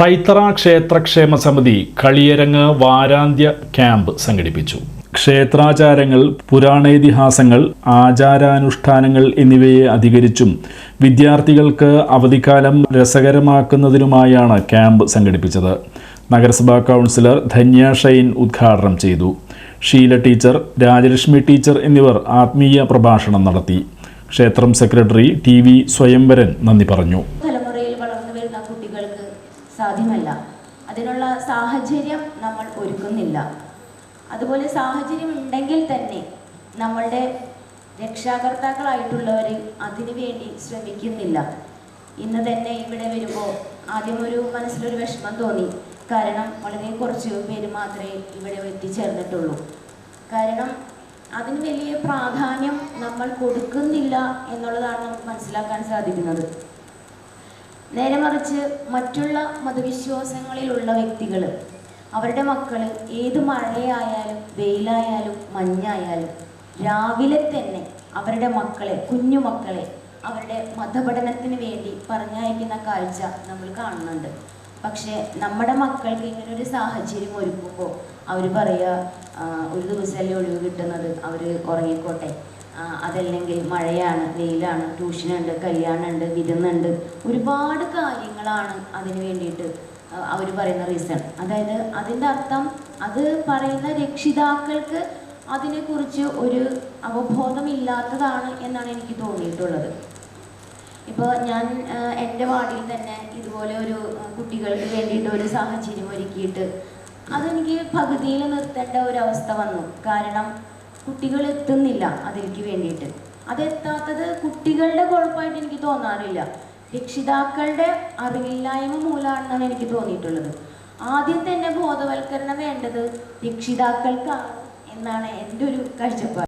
തൈത്തറ ക്ഷേത്രക്ഷേമ സമിതി കളിയരങ്ങ് വാരാന്ത്യ ക്യാമ്പ് സംഘടിപ്പിച്ചു. ക്ഷേത്രാചാരങ്ങൾ പുരാണേതിഹാസങ്ങൾ ആചാരാനുഷ്ഠാനങ്ങൾ എന്നിവയെ അധികരിച്ചും വിദ്യാർത്ഥികൾക്ക് അവധിക്കാലം രസകരമാക്കുന്നതിനുമായാണ് ക്യാമ്പ് സംഘടിപ്പിച്ചത്. നഗരസഭാ കൗൺസിലർ ധന്യ ഷൈൻ ഉദ്ഘാടനം ചെയ്തു. ഷീല ടീച്ചർ രാജലക്ഷ്മി ടീച്ചർ എന്നിവർ ആത്മീയ പ്രഭാഷണം നടത്തി. ക്ഷേത്രം സെക്രട്ടറി ടി വി സ്വയംവരൻ നന്ദി പറഞ്ഞു. സാധ്യമല്ല. അതിനുള്ള സാഹചര്യം നമ്മൾ ഒരുക്കുന്നില്ല. അതുപോലെ സാഹചര്യം ഉണ്ടെങ്കിൽ തന്നെ നമ്മളുടെ രക്ഷാകർത്താക്കളായിട്ടുള്ളവർ അതിനുവേണ്ടി ശ്രമിക്കുന്നില്ല. ഇന്ന് തന്നെ ഇവിടെ വരുമ്പോൾ ആദ്യം ഒരു മനസ്സിലൊരു വിഷമം തോന്നി. കാരണം വളരെ കുറച്ച് പേര് മാത്രമേ ഇവിടെ എത്തിച്ചേർന്നിട്ടുള്ളൂ. കാരണം അതിന് വലിയ പ്രാധാന്യം നമ്മൾ കൊടുക്കുന്നില്ല എന്നുള്ളതാണ് നമുക്ക് മനസ്സിലാക്കാൻ സാധിക്കുന്നത്. നേരെ മറിച്ച് മറ്റുള്ള മതവിശ്വാസങ്ങളിലുള്ള വ്യക്തികൾ അവരുടെ മക്കൾ ഏത് മഴയായാലും വെയിലായാലും മഞ്ഞായാലും രാവിലെ തന്നെ അവരുടെ മക്കളെ കുഞ്ഞു മക്കളെ അവരുടെ മതപഠനത്തിന് വേണ്ടി പറഞ്ഞയക്കുന്ന കാഴ്ച നമ്മൾ കാണുന്നുണ്ട്. പക്ഷേ നമ്മുടെ മക്കൾക്ക് ഇങ്ങനെ ഒരു സാഹചര്യം ഒരുക്കുമ്പോൾ അവർ പറയുക "ആ, ഒരു ദിവസമല്ലേ ഒഴിവ് കിട്ടുന്നത്. അവർ ഉറങ്ങിക്കോട്ടെ. അതല്ലെങ്കിൽ മഴയാണ് വെയിലാണ് ട്യൂഷനുണ്ട് കല്യാണമുണ്ട് വിരുന്നുണ്ട്. ഒരുപാട് കാര്യങ്ങളാണ് അതിന് വേണ്ടിയിട്ട് അവർ പറയുന്ന റീസൺ അതായത് അതിന്റെ അർത്ഥം അത് പറയുന്ന രക്ഷിതാക്കൾക്ക് അതിനെക്കുറിച്ച് ഒരു അവബോധമില്ലാത്തതാണ് എന്നാണ് എനിക്ക് തോന്നിയിട്ടുള്ളത്. ഇപ്പോൾ ഞാൻ എന്റെ വാർഡിൽ തന്നെ ഇതുപോലെ ഒരു കുട്ടികൾക്ക് വേണ്ടിയിട്ട് ഒരു സാഹചര്യം ഒരുക്കിയിട്ട് അതെനിക്ക് പകുതിയിൽ നിർത്തേണ്ട ഒരു അവസ്ഥ വന്നു. കാരണം കുട്ടികൾ എത്തുന്നില്ല അതിലേക്ക് വേണ്ടിയിട്ട്. അതെത്താത്തത് കുട്ടികളുടെ കുഴപ്പമായിട്ട് എനിക്ക് തോന്നാറില്ല. രക്ഷിതാക്കളുടെ അറിവില്ലായ്മ മൂലമാണെന്നാണ് എനിക്ക് തോന്നിയിട്ടുള്ളത്. ആദ്യം തന്നെ ബോധവൽക്കരണം വേണ്ടത് രക്ഷിതാക്കൾക്കാണ് എന്നാണ് എന്റെ ഒരു കാഴ്ചപ്പാട്.